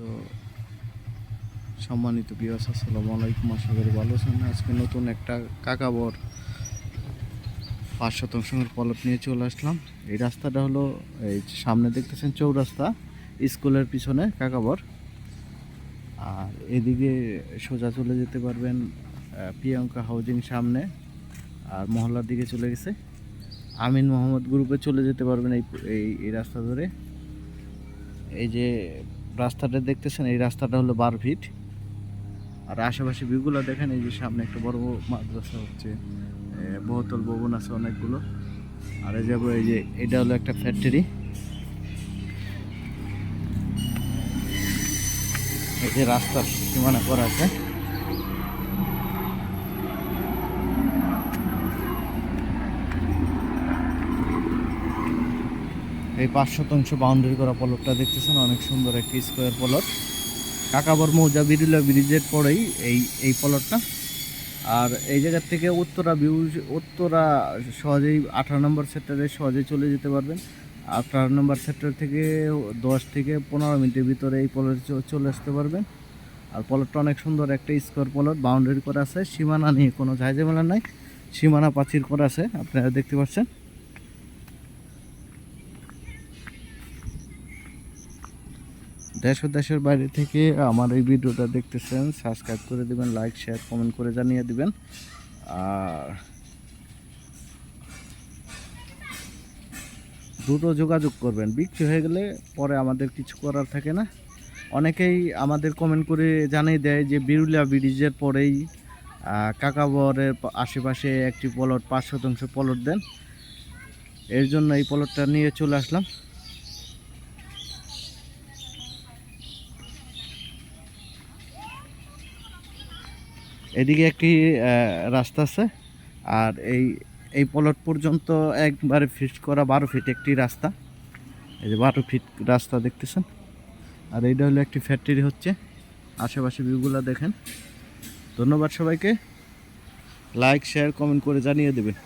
তো সম্মানিত বিয়াস আসসালামু আলাইকুম। আশা ভালো আছেন। আজকে নতুন একটা কাকাবর পাঁচ শতাংশের পলট নিয়ে চলে আসলাম। এই রাস্তাটা হলো, এই সামনে দেখতেছেন চৌরাস্তা, স্কুলের পিছনে কাকাবর। আর এদিকে সোজা চলে যেতে পারবেন প্রিয়াঙ্কা হাউজিং সামনে, আর মহল্লার দিকে চলে গেছে। আমিন মোহাম্মদ গ্রুপে চলে যেতে পারবেন এই এই রাস্তা ধরে। এই যে রাস্তাটা দেখতেছেন, এই রাস্তাটা হলো বারো ফিট। আর আশেপাশে ভিউগুলো দেখেন, এই যে সামনে একটা বড় মাদ্রাসা হচ্ছে বহুতল ভবন আছে অনেকগুলো। আর এই যাব এই যে এটা হলো একটা ফ্যাক্টরি এই যে রাস্তার সীমানা করা আছে। এই পাঁচ শতাংশ বাউন্ডারি করা পলটটা দেখতেছেন, অনেক সুন্দর একটি স্কোয়ার পলট কাকাবর মৌজা বিরুলা ব্রিজের পরেই এই এই পলটটা আর এই জায়গার থেকে উত্তরা ভিউ উত্তরা সহজেই আঠারো নম্বর সেক্টরে সহজেই চলে যেতে পারবেন। আঠারো নম্বর সেক্টর থেকে দশ থেকে পনেরো মিনিটের ভিতরে এই পলট চলে আসতে পারবেন। আর পলটটা অনেক সুন্দর একটা স্কোয়ার পলট বাউন্ডারি করা আছে। সীমানা নিয়ে কোনো ঝাঁঝামেলা নাই। সীমানা প্রাচীর করা আছে, আপনারা দেখতে পাচ্ছেন। দেশ ও দেশের বাইরে থেকে আমার এই ভিডিওটা দেখতেছেন সাবস্ক্রাইব করে দিবেন লাইক শেয়ার কমেন্ট করে জানিয়ে দিবেন। আর দ্রুত যোগাযোগ করবেন। বিক্রি হয়ে গেলে পরে আমাদের কিছু করার থাকে না। অনেকেই আমাদের কমেন্ট করে জানিয়ে দেয় যে, বিরুলিয়া ব্রিজের পরেই কাকাবরের আশেপাশে একটি পলট পাঁচ শতাংশ পলট দেন। এর জন্য এই পলটটা নিয়ে চলে আসলাম। এদিকে একটি রাস্তা আছে। আর এই এই পলট পর্যন্ত একবারে ফিট করা বারো ফিট একটি রাস্তা। এই যে বারো ফিট রাস্তা দেখতেছেন। আর এইটা হলো একটি ফ্যাক্টরি হচ্ছে। আশেপাশে ভিউগুলো দেখেন। ধন্যবাদ সবাইকে। লাইক শেয়ার কমেন্ট করে জানিয়ে দেবেন।